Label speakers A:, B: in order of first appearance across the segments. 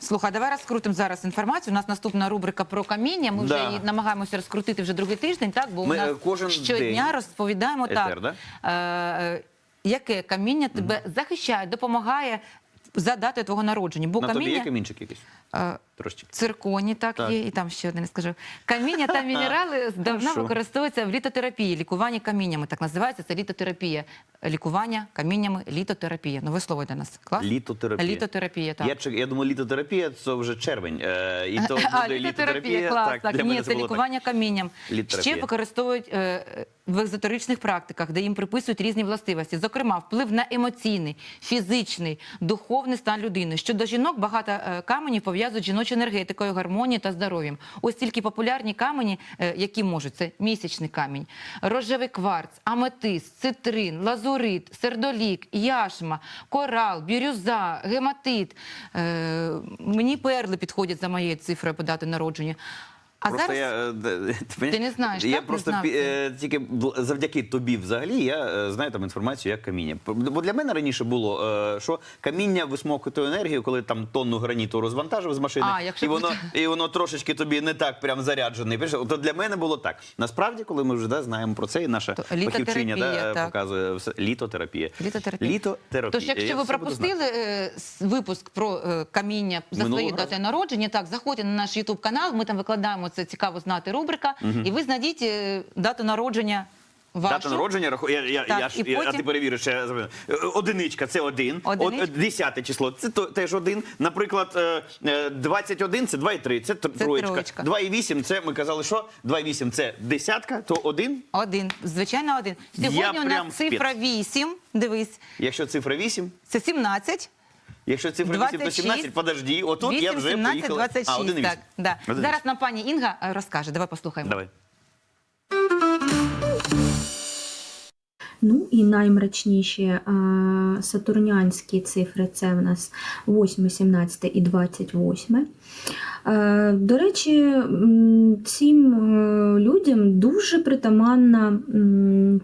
A: Слухай, давай розкрутимо зараз інформацію. У нас наступна рубрика про каміння. Ми вже
B: Да.
A: її намагаємося розкрутити вже другий тиждень, так? Бо
B: Ми,
A: у нас
B: е, кожен
A: щодня
B: день
A: розповідаємо
B: етер,
A: так. Е, е, яке каміння тебе захищає, допомагає за датою твого народження? Бо
B: На тобі є
A: каміння
B: камінчик якийсь?
A: е,
B: Трошки.
A: цирконі, так,
B: Так.
A: є, і там ще один скажу. Каміння та мінерали давно використовуються в літотерапії, лікування каміннями. Так називається це літотерапія. Лікування каміннями, літотерапія. Нове слово для нас. Клас?
B: Літотерапія.
A: Літотерапія, так.
B: Я, чек- я думаю, літотерапія це вже червень. Е, і то
A: а,
B: буде
A: літотерапія, клас, так.
B: для
A: Ні,
B: мене
A: це лікування камінням.
B: Літотерапія.
A: Ще використовують е, в езотеричних практиках, де їм приписують різні властивості. Зокрема, вплив на емоційний, фізичний, духовний стан людини. Щодо жінок, багато е, каменів пов'язують з жіночою енергетикою, гармонією та здоров'ям. Ось тільки популярні камені, е, які можуть, це місячний камінь, рожевий кварц, аметист, цитрин, лазурит, сердолік, яшма, корал, бірюза, гематит. Е, мені перли підходять за моєю цифрою по дати народження. А
B: Просто
A: зараз
B: я, е, ти,
A: Ти не знаєш,
B: Я
A: так? Не
B: просто
A: знав
B: пі- е, тільки завдяки тобі взагалі я е, знаю там інформацію як каміння. Бо для мене раніше було, що каміння висмокує ту енергію, коли там тонну граніту розвантажив з машини,
A: А, якщо
B: і воно і воно трошечки тобі не так прям заряджений. То для мене було так. Насправді, коли ми вже да, знаємо про це, і наша
A: То
B: фахівчиня да,
A: так.
B: показує все літотерапія.
A: Літотерапія.
B: Літотерапія.
A: Тож,
B: Я
A: якщо ви
B: буду знати.
A: пропустили випуск про каміння за
B: Минулого
A: свої дати народження, так заходьте на наш Ютуб канал. Ми там викладаємо це цікаво знати рубрика, і ви знайдіть е, дату народження вашу.
B: Дата народження раху- я, я,
A: Так,
B: я,
A: і
B: я- а ти перевіриш, я. Е, одиничка це один. Е, десяте число це теж один. Наприклад, е, е, 21 це 2,3, це, тр- троєчка.
A: троєчка.
B: 2,8 це ми казали, що 2,8 це десятка, то один.
A: Один, звичайно, один. Сьогодні
B: Я
A: у нас цифра 8, дивись,
B: Якщо цифра 8,
A: це 17.
B: Якщо цифра 8, то
A: 26,
B: 17, подожди, отут
A: 8,
B: я вже
A: 17,
B: поїхала.
A: 26.
B: А, 1,8.
A: так, да.
B: 1,8.
A: Зараз нам пані Інга е, розкаже. Давай послухаємо.
B: Давай.
C: Ну і наймрачніші е, сатурнянські цифри це в нас 8, 17 і 28. Е, До речі, цим людям дуже притаманна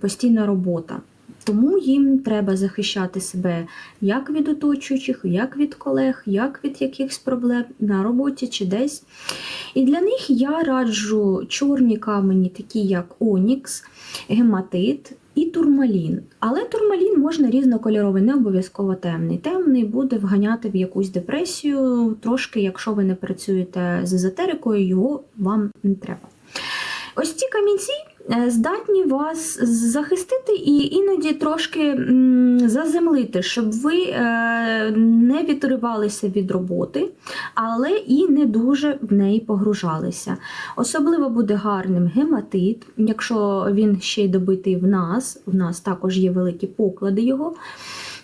C: постійна робота. Тому їм треба захищати себе як від оточуючих, як від колег, як від якихось проблем на роботі чи десь. І для них я раджу чорні камені, такі як Онікс, гематит і турмалін. Але турмалін можна різнокольоровий, не обов'язково темний. Темний буде вганяти в якусь депресію, трошки, якщо ви не працюєте з езотерикою, його вам не треба. Ось ці камінці здатні вас захистити і іноді трошки заземлити, щоб ви е, не відривалися від роботи, але і не дуже в неї погружалися. Особливо буде гарним гематит, якщо він ще й добитий в нас, в нас також є великі поклади його.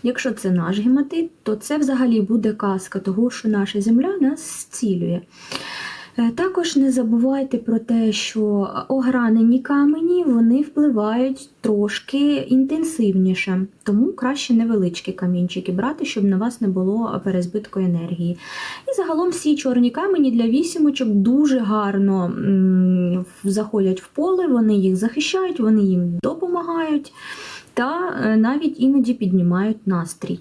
C: Якщо це наш гематит, то це взагалі буде казка того, що наша земля нас зцілює. Е, Також не забувайте про те, що огранені камені вони впливають трошки інтенсивніше, тому краще невеличкі камінчики брати, щоб на вас не було перезбитку енергії. І загалом всі чорні камені для вісімочок дуже гарно заходять в поле, вони їх захищають, вони їм допомагають та е, навіть іноді піднімають настрій.